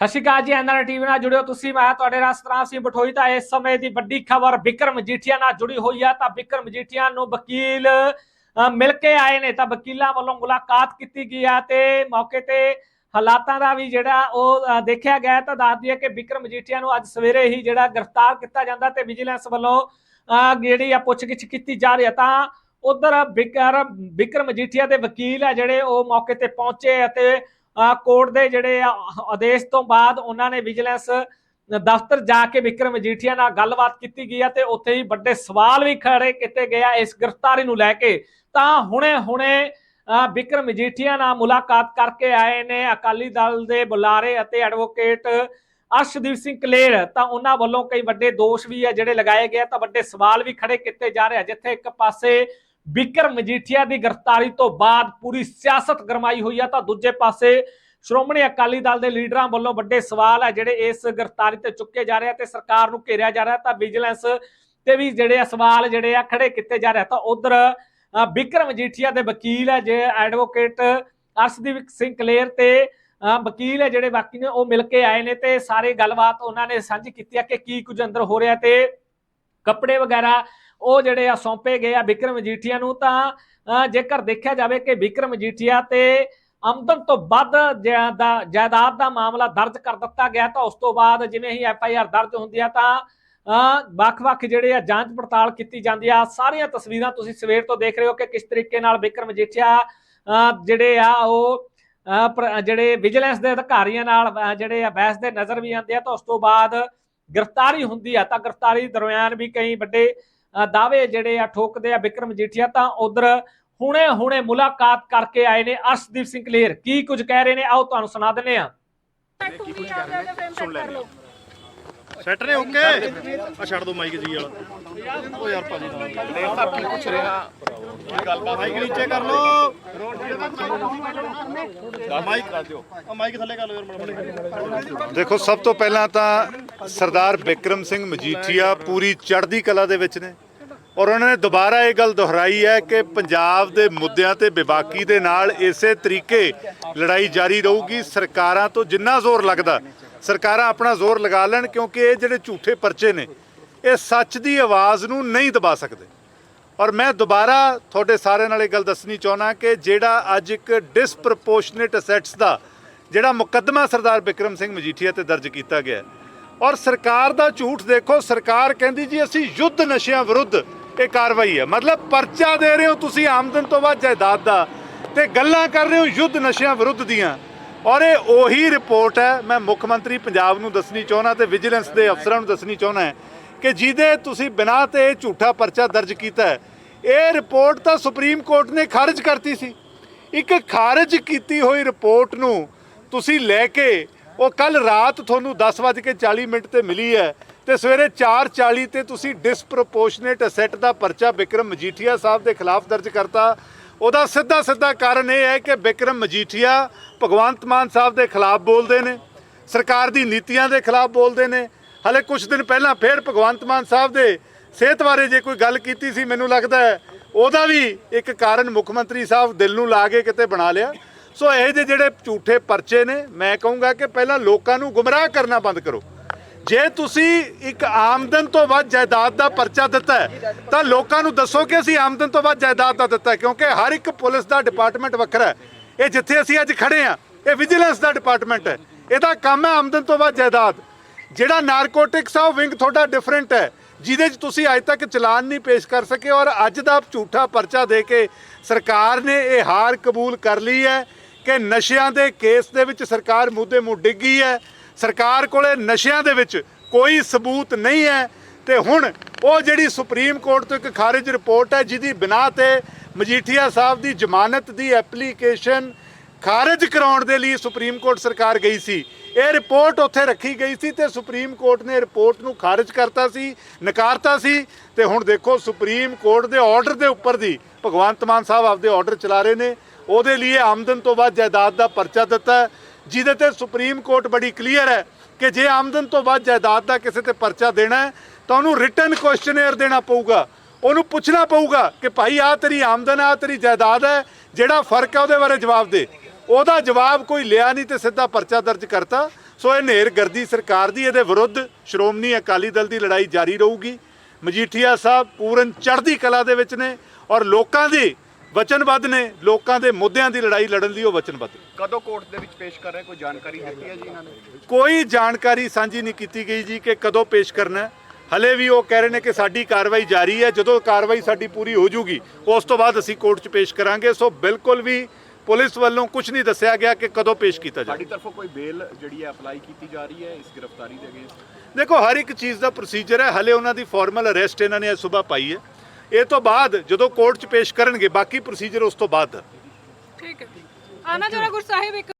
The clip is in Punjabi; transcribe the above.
ਸਤਿ ਸ਼੍ਰੀ ਅਕਾਲ ਜੀ ਐਨਆਰ ਟੀਵੀ ਨਾਲ ਜੁੜਿਓ ਤੁਸੀਂ ਮੈਂ ਤੁਹਾਡੇ ਨਾਲ ਸਤਰਾਮ ਸਿੰਘ ਬਠੋਈ। ਤਾਂ ਇਸ ਸਮੇਂ ਦੀ ਵੱਡੀ ਖਬਰ ਵਿਕਰਮ ਮਜੀਠੀਆ ਨਾਲ ਜੁੜੀ ਹੋਈ ਹੈ ਤਾਂ ਵਿਕਰਮ ਮਜੀਠੀਆ ਨੂੰ ਵਕੀਲ ਮਿਲ ਕੇ ਆਏ ਨੇ। ਤਾਂ ਵਕੀਲਾਂ ਵੱਲੋਂ ਮੁਲਾਕਾਤ ਕੀਤੀ ਗਈ ਹੈ ਤੇ ਮੌਕੇ ਤੇ ਹਾਲਾਤਾਂ ਦਾ ਵੀ ਜਿਹੜਾ ਉਹ ਦੇਖਿਆ ਗਿਆ। ਤਾਂ ਦੱਸ ਦਈਏ ਕਿ ਵਿਕਰਮ ਮਜੀਠੀਆ ਨੂੰ ਅੱਜ ਸਵੇਰੇ ਹੀ ਜਿਹੜਾ ਗ੍ਰਿਫਤਾਰ ਕੀਤਾ ਜਾਂਦਾ ਤੇ ਵਿਜੀਲੈਂਸ ਵੱਲੋਂ ਅ, ਜਿਹੜੀ ਆ ਪੁੱਛਗਿੱਛ ਕੀਤੀ ਜਾ ਰਹੀ ਹੈ ਤਾਂ ਉਧਰ ਵਿਕਰਮ ਵਿਕਰਮ ਮਜੀਠੀਆ ਦੇ ਵਕੀਲ ਆ ਜਿਹੜੇ ਉਹ ਮੌਕੇ ਤੇ ਪਹੁੰਚੇ ਅਤੇ ਕੋਰਟ ਦੇ ਜਿਹੜੇ ਆਦੇਸ਼ ਤੋਂ ਬਾਅਦ ਉਹਨਾਂ ਨੇ ਵਿਜੀਲੈਂਸ ਦਫ਼ਤਰ ਜਾ ਕੇ ਵਿਕਰਮ ਮਜੀਠੀਆ ਨਾਲ ਗੱਲਬਾਤ ਕੀਤੀ ਗਈ ਹੈ ਤੇ ਉੱਥੇ ਹੀ ਵੱਡੇ ਸਵਾਲ ਵੀ ਖੜੇ ਕੀਤੇ ਗਏ ਆ ਇਸ ਗ੍ਰਿਫਤਾਰੀ ਨੂੰ ਲੈ ਕੇ। ਤਾਂ ਹੁਣੇ ਹੁਣੇ ਅ, ਵਿਕਰਮ ਮਜੀਠੀਆ ਨਾਲ ਮੁਲਾਕਾਤ ਕਰਕੇ ਆਏ ਨੇ ਅਕਾਲੀ ਦਲ ਦੇ ਬੁਲਾਰੇ ਅਤੇ ਐਡਵੋਕੇਟ ਅਰਸ਼ਦੀਪ ਸਿੰਘ ਕਲੇਰ। ਤਾਂ ਉਹਨਾਂ ਵੱਲੋਂ ਕਈ ਵੱਡੇ ਦੋਸ਼ ਵੀ ਆ ਜਿਹੜੇ ਲਗਾਏ ਗਏ ਤਾਂ ਵੱਡੇ ਸਵਾਲ ਵੀ ਖੜੇ ਕੀਤੇ ਜਾ ਰਹੇ ਆ ਜਿੱਥੇ ਇੱਕ ਪਾਸੇ ਵਿਕਰਮ ਮਜੀਠੀਆ ਦੀ ਗ੍ਰਿਫਤਾਰੀ ਤੋਂ ਬਾਅਦ ਪੂਰੀ ਸਿਆਸਤ ਗਰਮਾਈ ਹੋਈ ਆ ਤਾਂ ਦੂਜੇ ਪਾਸੇ ਸ਼੍ਰੋਮਣੀ ਅਕਾਲੀ ਦਲ ਦੇ ਲੀਡਰਾਂ ਵੱਲੋਂ ਵੱਡੇ ਸਵਾਲ ਆ ਜਿਹੜੇ ਇਸ ਗ੍ਰਿਫਤਾਰੀ ਤੇ ਚੁੱਕੇ ਜਾ ਰਹੇ ਆ ਤੇ ਸਰਕਾਰ ਨੂੰ ਘੇਰਿਆ ਜਾ ਰਿਹਾ ਤਾਂ ਵਿਜੀਲੈਂਸ ਤੇ ਵੀ ਜਿਹੜੇ ਆ ਸਵਾਲ ਜਿਹੜੇ ਆ ਖੜੇ ਕੀਤੇ ਜਾ ਰਹੇ ਤਾਂ ਉਧਰ ਵਿਕਰਮ ਮਜੀਠੀਆ ਦੇ ਵਕੀਲ ਹੈ ਜੇ ਐਡਵੋਕੇਟ ਅਰਸ਼ਦੀਪ ਸਿੰਘ ਕਲੇਰ ਤੇ ਅ, ਵਕੀਲ ਹੈ ਜਿਹੜੇ ਬਾਕੀ ਨੇ ਉਹ ਮਿਲ ਕੇ ਆਏ ਨੇ ਤੇ ਸਾਰੇ ਗੱਲਬਾਤ ਉਹਨਾਂ ਨੇ ਸਾਂਝੀ ਕੀਤੀ ਆ ਕਿ ਕੀ ਕੁਝ ਅੰਦਰ ਹੋ ਰਿਹਾ ਤੇ ਕੱਪੜੇ ਵਗੈਰਾ ਉਹ ਜਿਹੜੇ ਆ ਸੌਂਪੇ ਗਏ ਆ ਵਿਕਰਮ ਮਜੀਠੀਆ ਨੂੰ ਤਾਂ ਅ, ਜੇਕਰ ਦੇਖਿਆ ਜਾਵੇ ਕਿ ਵਿਕਰਮ ਮਜੀਠੀਆ ਤੇ ਆਮਦਨ ਤੋਂ ਵੱਧ ਜਾਇਦਾਦ ਦਾ ਮਾਮਲਾ ਦਰਜ ਕਰ ਦਿੱਤਾ ਗਿਆ ਤਾਂ ਉਸ ਤੋਂ ਬਾਅਦ ਜਿਵੇਂ ਹੀ ਐਫ ਆਈ ਆਰ ਦਰਜ ਹੁੰਦੀ ਆ ਤਾਂ ਅ, ਵੱਖ-ਵੱਖ ਜਿਹੜੇ ਆ ਜਾਂਚ ਪੜਤਾਲ ਕੀਤੀ ਜਾਂਦੀ ਆ। ਸਾਰੀਆਂ ਤਸਵੀਰਾਂ ਤੁਸੀਂ ਸਵੇਰ ਤੋਂ ਦੇਖ ਰਹੇ ਹੋ ਕਿ ਕਿਸ ਤਰੀਕੇ ਨਾਲ ਵਿਕਰਮ ਮਜੀਠੀਆ ਅ, ਜਿਹੜੇ ਆ ਉਹ ਜਿਹੜੇ ਵਿਜੀਲੈਂਸ ਦੇ ਅਧਿਕਾਰੀਆਂ ਨਾਲ ਜਿਹੜੇ ਆ ਬਹਿਸ ਦੇ ਨਜ਼ਰ ਵੀ ਆਉਂਦੇ ਆ ਤਾਂ ਉਸ ਤੋਂ ਬਾਅਦ ਗ੍ਰਿਫਤਾਰੀ ਹੁੰਦੀ ਆ। ਤਾਂ ਗ੍ਰਿਫਤਾਰੀ ਦਰਮਿਆਨ ਵੀ ਕਈ ਵੱਡੇ ਦਾਅਵੇ ਜਿਹੜੇ ਆ ਠੋਕਦੇ ਆ ਵਿਕਰਮ ਮਜੀਠੀਆ ਤਾਂ ਉਧਰ ਹੁਣੇ ਹੁਣੇ ਮੁਲਾਕਾਤ ਕਰਕੇ ਆਏ ਨੇ ਅਰਸ਼ਦੀਪ ਸਿੰਘ ਕਲੇਰ ਕੀ ਕੁਝ ਕਹਿ ਰਹੇ ਨੇ? ਆਓ ਤੁਹਾਨੂੰ ਸੁਣਾ ਦਿੰਦੇ ਆ ਸੁਣ ਲੈ ਸੈਟ ਨੇ ਓਕੇ? ਆ ਛੱਡ ਦੋ ਮਾਈਕ ਜੀ ਵਾਲਾ। ਉਹ ਯਾਰ ਭਾਜੀ ਨਾਲ। ਤਾਂ ਕੀ ਪੁੱਛ ਰਿਹਾ ਮਾਈਕ ਨੀਚੇ ਕਰ ਲੋ ਮਾਈਕ ਕਰ ਦਿਓ। ਆ ਮਾਈਕ ਥੱਲੇ ਕਰ ਲੋ ਯਾਰ ਦੇਖੋ, ਸਭ ਤੋਂ ਪਹਿਲਾਂ ਤਾਂ ਸਰਦਾਰ ਬਿਕਰਮ ਸਿੰਘ ਮਜੀਠੀਆ ਪੂਰੀ ਚੜ੍ਹਦੀ ਕਲਾ ਦੇ ਵਿੱਚ ਨੇ। ਔਰ ਉਹਨਾਂ ਨੇ ਦੁਬਾਰਾ ਇਹ ਗੱਲ ਦੁਹਰਾਈ ਹੈ ਕਿ ਪੰਜਾਬ ਦੇ ਮੁੱਦਿਆਂ ਤੇ ਵਿਵਾਕੀ ਦੇ ਨਾਲ ਇਸੇ ਤਰੀਕੇ ਲੜਾਈ ਜਾਰੀ ਰਹੂਗੀ। ਸਰਕਾਰਾਂ ਤੋਂ ਜਿੰਨਾ ਜ਼ੋਰ ਲੱਗਦਾ ਸਰਕਾਰਾਂ ਆਪਣਾ ਜ਼ੋਰ ਲਗਾ ਲੈਣ ਕਿਉਂਕਿ ਇਹ ਜਿਹੜੇ ਝੂਠੇ ਪਰਚੇ ਨੇ, ਇਹ ਸੱਚ ਦੀ ਆਵਾਜ਼ ਨੂੰ ਨਹੀਂ ਦਬਾ ਸਕਦੇ। ਔਰ ਮੈਂ ਦੁਬਾਰਾ ਤੁਹਾਡੇ ਸਾਰਿਆਂ ਨਾਲ ਇਹ ਗੱਲ ਦੱਸਣੀ ਚਾਹੁੰਦਾ ਕਿ ਜਿਹੜਾ ਅੱਜ ਇੱਕ ਡਿਸਪ੍ਰੋਪੋਰਸ਼ਨੇਟ ਅਸੈਟਸ ਦਾ, ਜਿਹੜਾ ਮੁਕੱਦਮਾ ਸਰਦਾਰ ਬਿਕਰਮ ਸਿੰਘ ਮਜੀਠੀਆ ਤੇ ਦਰਜ ਕੀਤਾ ਗਿਆ ਔਰ ਸਰਕਾਰ ਦਾ ਝੂਠ ਦੇਖੋ, ਸਰਕਾਰ ਕਹਿੰਦੀ ਜੀ ਅਸੀਂ ਯੁੱਧ ਨਸ਼ਿਆਂ ਵਿਰੁੱਧ ਇਹ ਕਾਰਵਾਈ ਹੈ। ਮਤਲਬ ਪਰਚਾ ਦੇ ਰਹੇ ਹੋ ਤੁਸੀਂ ਆਮਦਨ ਤੋਂ ਬਾਅਦ ਜਾਇਦਾਦ ਦਾ ਤੇ ਗੱਲਾਂ ਕਰ ਰਹੇ ਹੋ ਯੁੱਧ ਨਸ਼ਿਆਂ ਵਿਰੁੱਧ ਦੀਆਂ। ਔਰ ਇਹ ਉਹੀ ਰਿਪੋਰਟ ਹੈ, ਮੈਂ ਮੁੱਖ ਮੰਤਰੀ ਪੰਜਾਬ ਨੂੰ ਦੱਸਣੀ ਚਾਹੁੰਦਾ ਤੇ ਵਿਜੀਲੈਂਸ ਦੇ ਅਫਸਰਾਂ ਨੂੰ ਦੱਸਣੀ ਚਾਹੁੰਦਾ ਕਿ ਜਿਹਦੇ ਤੁਸੀਂ ਬਿਨਾਂ ਤੇ ਇਹ ਝੂਠਾ ਪਰਚਾ ਦਰਜ ਕੀਤਾ ਹੈ, ਇਹ ਰਿਪੋਰਟ ਤਾਂ ਸੁਪਰੀਮ ਕੋਰਟ ਨੇ ਖਾਰਜ ਕਰਤੀ ਸੀ। ਇੱਕ ਖਾਰਜ ਕੀਤੀ ਹੋਈ ਰਿਪੋਰਟ ਨੂੰ ਤੁਸੀਂ ਲੈ ਕੇ ਉਹ ਕੱਲ ਰਾਤ ਤੁਹਾਨੂੰ 10:40 ਮਿੰਟ ਤੇ ਮਿਲੀ ਹੈ ਤੇ ਸਵੇਰੇ 4:40 ਤੇ ਤੁਸੀਂ ਡਿਸਪ੍ਰੋਪੋਰਸ਼ਨੇਟ ਅਸੈਟ ਦਾ ਪਰਚਾ ਵਿਕਰਮ ਮਜੀਠੀਆ ਸਾਹਿਬ ਦੇ ਖਿਲਾਫ ਦਰਜ ਕਰਤਾ ਉਹਦਾ ਸਿੱਧਾ ਸਿੱਧਾ ਕਾਰਨ ਇਹ ਹੈ ਕਿ ਵਿਕਰਮ ਮਜੀਠੀਆ ਭਗਵੰਤ ਮਾਨ ਸਾਹਿਬ ਦੇ ਖਿਲਾਫ ਬੋਲਦੇ ਨੇ, ਸਰਕਾਰ ਦੀ ਨੀਤੀਆਂ ਦੇ ਖਿਲਾਫ ਬੋਲਦੇ ਨੇ। ਹਲੇ ਕੁਝ ਦਿਨ ਪਹਿਲਾਂ ਫੇਰ ਭਗਵੰਤ ਮਾਨ ਸਾਹਿਬ ਦੇ ਸਿਹਤ ਬਾਰੇ ਜੇ ਕੋਈ ਗੱਲ ਕੀਤੀ ਸੀ, ਮੈਨੂੰ ਲੱਗਦਾ ਹੈ ਉਹਦਾ ਵੀ ਇੱਕ ਕਾਰਨ ਮੁੱਖ ਮੰਤਰੀ ਸਾਹਿਬ ਦਿਲ ਨੂੰ ਲਾ ਕੇ ਕਿਤੇ ਬਣਾ ਲਿਆ। ਸੋ ਇਹ ਜਿਹੇ ਜਿਹੜੇ ਝੂਠੇ ਪਰਚੇ ਨੇ, ਮੈਂ ਕਹੂੰਗਾ ਕਿ ਪਹਿਲਾਂ ਲੋਕਾਂ ਨੂੰ ਗੁੰਮਰਾਹ ਕਰਨਾ ਬੰਦ ਕਰੋ। ਜੇ ਤੁਸੀਂ ਇੱਕ ਆਮਦਨ ਤੋਂ ਵੱਧ ਜਾਇਦਾਦ ਦਾ ਪਰਚਾ ਦਿੱਤਾ ਹੈ, ਤਾਂ ਲੋਕਾਂ ਨੂੰ ਦੱਸੋ ਕਿ ਅਸੀਂ ਆਮਦਨ ਤੋਂ ਵੱਧ ਜਾਇਦਾਦ ਦਾ ਦਿੱਤਾ ਕਿਉਂਕਿ ਹਰ ਇੱਕ ਪੁਲਿਸ ਦਾ ਡਿਪਾਰਟਮੈਂਟ ਵੱਖਰਾ ਹੈ। ਇਹ ਜਿੱਥੇ ਅਸੀਂ ਅੱਜ ਖੜੇ ਆ ਇਹ ਵਿਜੀਲੈਂਸ ਦਾ ਡਿਪਾਰਟਮੈਂਟ ਹੈ। ਇਹਦਾ ਕੰਮ ਹੈ ਆਮਦਨ ਤੋਂ ਵੱਧ ਜਾਇਦਾਦ। ਜਿਹੜਾ ਨਾਰਕੋਟਿਕਸ ਆ, ਉਹ ਵਿੰਗ ਤੁਹਾਡਾ ਡਿਫਰੈਂਟ ਹੈ, ਜਿਹਦੇ 'ਚ ਤੁਸੀਂ ਅੱਜ ਤੱਕ ਚਲਾਨ ਨਹੀਂ ਪੇਸ਼ ਕਰ ਸਕੇ ਔਰ ਅੱਜ ਦਾ ਝੂਠਾ ਪਰਚਾ ਦੇ ਕੇ ਸਰਕਾਰ ਨੇ ਇਹ ਹਾਰ ਕਬੂਲ ਕਰ ਲਈ ਹੈ ਕਿ ਨਸ਼ਿਆਂ ਦੇ ਕੇਸ ਦੇ ਵਿੱਚ ਸਰਕਾਰ ਮੁੱਦੇ ਮੁੱਢ ਡਿੱਗੀ ਹੈ। ਸਰਕਾਰ ਕੋਲੇ ਨਸ਼ਿਆਂ ਦੇ ਵਿੱਚ ਕੋਈ ਸਬੂਤ ਨਹੀਂ ਹੈ। ਤੇ ਹੁਣ ਉਹ ਜਿਹੜੀ ਸੁਪਰੀਮ ਕੋਰਟ ਤੋਂ ਇੱਕ ਖਾਰਿਜ ਰਿਪੋਰਟ ਹੈ, ਜਿਹਦੀ ਬਿਨਾ ਤੇ ਮਜੀਠੀਆ ਸਾਹਿਬ ਦੀ ਜ਼ਮਾਨਤ ਦੀ ਐਪਲੀਕੇਸ਼ਨ ਖਾਰਜ ਕਰਾਉਣ ਦੇ ਲਈ ਸੁਪਰੀਮ ਕੋਰਟ ਸਰਕਾਰ ਗਈ ਸੀ। ਇਹ ਰਿਪੋਰਟ ਉੱਥੇ ਰੱਖੀ ਗਈ ਸੀ ਤੇ ਸੁਪਰੀਮ ਕੋਰਟ ਨੇ ਰਿਪੋਰਟ ਨੂੰ ਖਾਰਜ ਕਰਤਾ ਸੀ, ਨਕਾਰਤਾ ਸੀ। ਤੇ ਹੁਣ ਦੇਖੋ, ਸੁਪਰੀਮ ਕੋਰਟ ਦੇ ਆਰਡਰ ਦੇ ਉੱਪਰ ਦੀ ਭਗਵੰਤ ਮਾਨ ਸਾਹਿਬ ਆਪਦੇ ਆਰਡਰ ਚਲਾ ਰਹੇ ਨੇ। ਉਹਦੇ ਲਈ ਆਮਦਨ ਤੋਂ ਬਾਅਦ ਜਾਇਦਾਦ ਦਾ ਪਰਚਾ ਦਿੱਤਾ ਜਿਹਦੇ ਤੇ ਸੁਪਰੀਮ ਕੋਰਟ ਬੜੀ ਕਲੀਅਰ ਹੈ ਕਿ ਜੇ ਆਮਦਨ ਤੋਂ ਬਾਅਦ ਜਾਇਦਾਦ ਦਾ ਕਿਸੇ ਤੇ ਪਰਚਾ ਦੇਣਾ ਹੈ, ਤਾਂ ਉਹਨੂੰ ਰਿਟਨ ਕੁਐਸਚਨੇਅਰ ਦੇਣਾ ਪਊਗਾ। ਉਹਨੂੰ ਪੁੱਛਣਾ ਪਊਗਾ ਕਿ ਭਾਈ ਆ ਤੇਰੀ ਆਮਦਨ ਆ ਤੇਰੀ ਜਾਇਦਾਦ ਹੈ, ਜਿਹੜਾ ਫ਼ਰਕ ਹੈ ਉਹਦੇ ਬਾਰੇ ਜਵਾਬ ਦੇ। ਉਹਦਾ ਜਵਾਬ ਕੋਈ ਲਿਆ ਨਹੀਂ ਤੇ ਸਿੱਧਾ ਪਰਚਾ ਦਰਜ ਕਰਤਾ। ਸੋ ਇਹ ਨੇਰਗਰਦੀ ਸਰਕਾਰ ਦੀ, ਇਹਦੇ ਵਿਰੁੱਧ ਸ਼੍ਰੋਮਣੀ ਅਕਾਲੀ ਦਲ ਦੀ ਲੜਾਈ ਜਾਰੀ ਰਹੂਗੀ। ਮਜੀਠੀਆ ਸਾਹਿਬ ਪੂਰਨ ਚੜ੍ਹਦੀ ਕਲਾ ਦੇ ਵਿੱਚ ਨੇ ਔਰ ਲੋਕਾਂ ਦੀ ਵਚਨਬੱਧ ਨੇ ਲੋਕਾਂ ਦੇ ਮੁੱਦਿਆਂ ਦੀ ਲੜਾਈ ਲੜਨ ਲਈ ਉਹ ਵਚਨਬੱਧ। ਕਦੋਂ ਕੋਰਟ ਦੇ ਵਿੱਚ ਪੇਸ਼ ਕਰ ਰਹੇ? ਕੋਈ ਜਾਣਕਾਰੀ ਦਿੱਤੀ ਹੈ ਜੀ ਇਹਨਾਂ ਨੇ? ਕੋਈ ਜਾਣਕਾਰੀ ਸਾਂਝੀ ਨਹੀਂ ਕੀਤੀ ਗਈ ਜੀ ਕਿ ਕਦੋਂ ਪੇਸ਼ ਕਰਨਾ। ਹਲੇ ਵੀ ਉਹ ਕਹਿ ਰਹੇ ਨੇ ਕਿ ਸਾਡੀ ਕਾਰਵਾਈ ਜਾਰੀ ਹੈ। ਜਦੋਂ ਕਾਰਵਾਈ ਸਾਡੀ ਪੂਰੀ ਹੋ ਜੂਗੀ ਉਸ ਤੋਂ ਬਾਅਦ ਅਸੀਂ ਕੋਰਟ 'ਚ ਪੇਸ਼ ਕਰਾਂਗੇ। ਸੋ ਬਿਲਕੁਲ ਵੀ ਪੁਲਿਸ ਵੱਲੋਂ ਕੁਝ ਨਹੀਂ ਦੱਸਿਆ ਗਿਆ ਕਿ ਕਦੋਂ ਪੇਸ਼ ਕੀਤਾ ਸਾਡੀ ਜਾਵੇ ਤਰਫੋਂ ਕੋਈ ਬੇਲ ਜਿਹੜੀ ਹੈ ਅਪਲਾਈ ਕੀਤੀ ਜਾ ਰਹੀ ਹੈ ਇਸ ਗ੍ਰਿਫਤਾਰੀ ਦੇ ਅਗੇਂਸਟ ਦੇਖੋ ਹਰ ਇੱਕ ਚੀਜ਼ ਦਾ ਪ੍ਰੋਸੀਜਰ ਹੈ। ਹਲੇ ਉਹਨਾਂ ਦੀ ਫਾਰਮਲ ਅਰੈਸਟ ਇਹਨਾਂ ਨੇ ਅੱਜ ਸਵੇਰ ਪਾਈ ਹੈ। ਇਹ ਤੋਂ ਬਾਅਦ ਜਦੋਂ ਕੋਰਟ 'ਚ ਪੇਸ਼ ਕਰਨਗੇ, ਬਾਕੀ ਪ੍ਰੋਸੀਜਰ ਉਸ ਤੋਂ ਬਾਅਦ। ਠੀਕ ਹੈ। ਆਨਾ ਜਰਾ ਗੁਰ ਇੱਕ